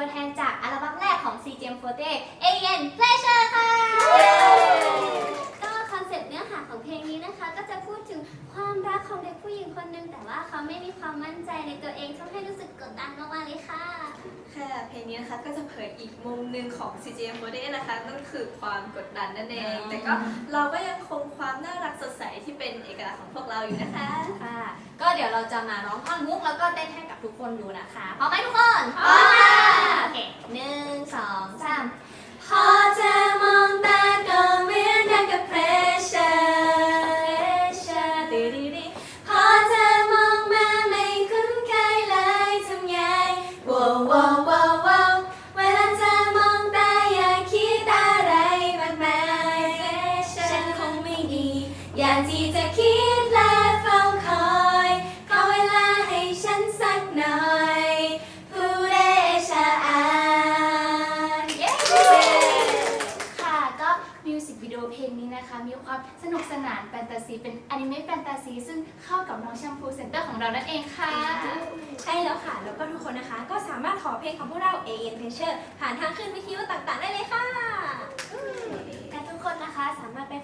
วแทนจากอัลบั้มแรกของ CGM48 Alien Pleasure ค่ะ ก็คอนเซ็ปต์เนื้อหาของเพลงนี้นะคะ ก็จะพูดถึงความรักของเด็กผู้หญิงคนหนึ่งแต่ว่าเขาไม่มีความมั่นใจในตัวเองทำให้รู้สึกกดดันมากๆเลยค่ะ ค่ะ เพลงนี้นะคะก็จะเผยอีกมุมหนึ่งของ CGM48 นะคะนั่นคือความกดดันนั่นเอง แต่ก็เราก็ยังคงความน่ารักสดใสที่เป็นเอกลักษณ์ของพวกเราอยู่นะคะค่ะ ก็เดี๋ยวเราจะมาร้องท่อนมุกแล้วก็เต้นให้กับทุกคนดูนะคะพร้อมไหมทุกคนพร้อม อย่างที่เธอคิดและเฝ้าคอยขอเวลาให้ฉันสักหน่อยผู้เดชะอานเย้ค่ะก็มิวสิกวิดีโอเพลงนี้นะคะ มีความสนุกสนานแฟนตาซีเป็นอนิเมะแฟนตาซีซึ่งเข้ากับน้องแชมพูเซ็นเตอร์ของเรานั่นเองค่ะ ใช่แล้วค่ะ แล้วก็ทุกคนนะคะ ก็สามารถขอเพลงของพวกเรา AN p r e s s u r e ผ่านทางคลื่นวิทยุต่างๆ ได้เลยค่ะ และทุกคนนะคะสามารถไป